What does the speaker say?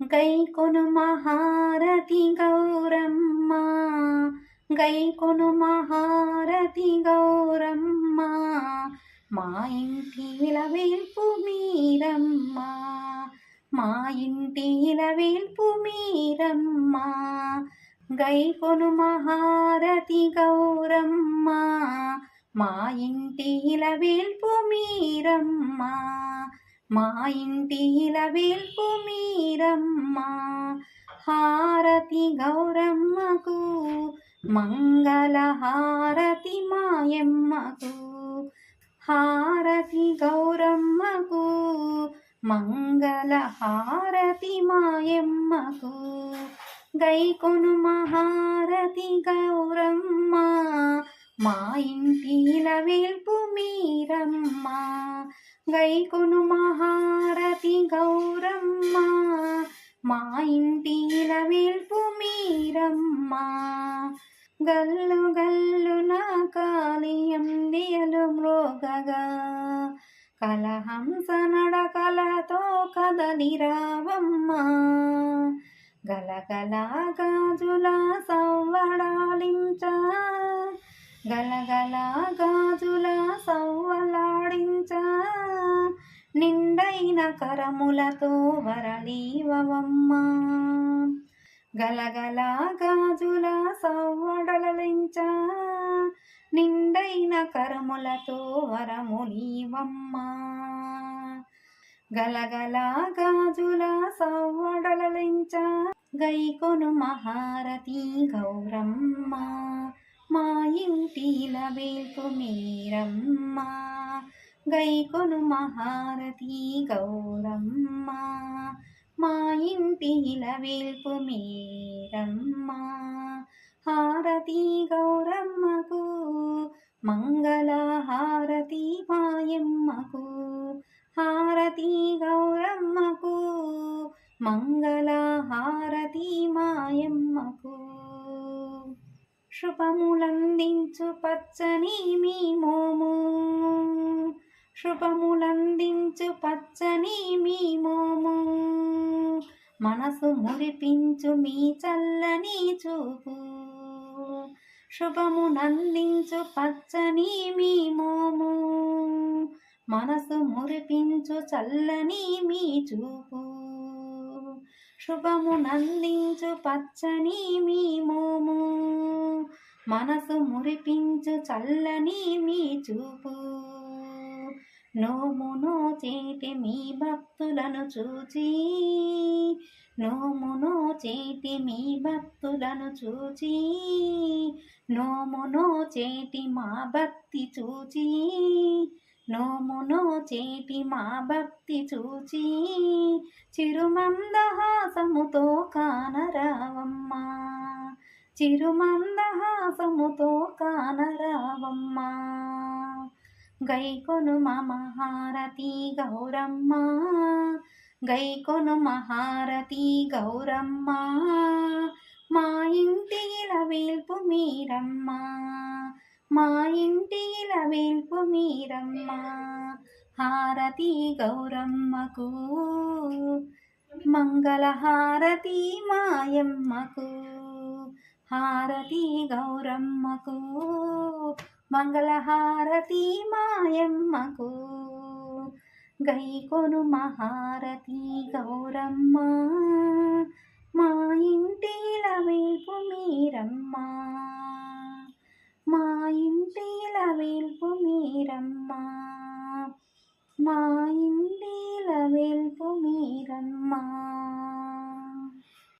గైకొను మహారతి గౌరమ్మ గైకొను మహారతి గౌరమ్మ మా ఇంటి విలవేల్పు మీరమ్మ మా ఇంటి విలవేల్పు మీరమ్మ గైకొను మహారతి గౌరమ్మ మా ఇంటి విలవేల్పు మీరమ్మ. మా ఇంటి వెల్పు మీరమ్మ హారతి గౌరమ్మకు మంగళ హారతి మాయమ్మకు హారతి గౌరమ్మకు మంగళ హారతి మాయమ్మకు గైకొను మహారతి గౌరమ్మ మా ఇంటిల వెల్పు మీరమ్మ గైకొను మహారతి గౌరమ్మ మా ఇంటిల వేల్పు మీరమ్మ. గల్లు గల్లు నా కాళియం దియలు మ్రోగగా కలహంస నడకలతో కదలి రావమ్మ. గలగల గాజుల సవ్వడాలించ. గలగలా కరములతో వరలీవమ్మ గలగల గాజుల సవ్వడలలించ నిండైన కరములతో వరములీవమ్మ గలగల గాజుల సవ్వడలలించ గైకొను మహారతి గౌరమ్మ. మా ఇంటిల వేల్పు మీరమ్మ. గైకొను మహారథి గౌరమ్మ మా ఇంటి ఇలవేల్పు మీరమ్మ. హారతి గౌరమ్మకు మంగళ హారతి మాయమ్మకు. హారతి గౌరమ్మకు మంగళ హారతి మాయమ్మకు. శుభములందించు పచ్చని మీ మోము. శుభములందించు పచ్చని మీ మోము. మనసు మురిపించు మీ చల్లని చూపు. శుభమునందించు పచ్చని మీ మోము. మనసు మురిపించు చల్లని మీ చూపు. శుభమునందించు పచ్చని మీ మోము. మనసు మురిపించు చల్లని మీ చూపు. నోము నోచేటి మీ భక్తులను చూచి నోము నోచేటి మీ భక్తులను చూచి నోము నోచేటి మా భక్తి చూచి నోము నోచేటి మా భక్తి చూచి చిరుమందహాసముతో కానరావమ్మా చిరుమందహాసముతో కానరావమ్మా. గైకొను మహారతి గౌరమ్మ. గైకొను మహారతి గౌరమ్మ. మా ఇంటిల వేల్పు మీరమ్మ. మా ఇంటిల వేల్పు మీరమ్మ. హారతి గౌరమ్మకు. మంగళహారతి మాయమ్మకు. హారతి గౌరమ్మకు. మంగళహారతి మాయమ్మకు. గైకొను మహారతి గౌరమ్మ. మా ఇంటిల వేల్పు మీరమ్మ. మా ఇంటిల వేల్పు మీరమ్మ. మా ఇంటిల వేల్పు మీరమ్మ.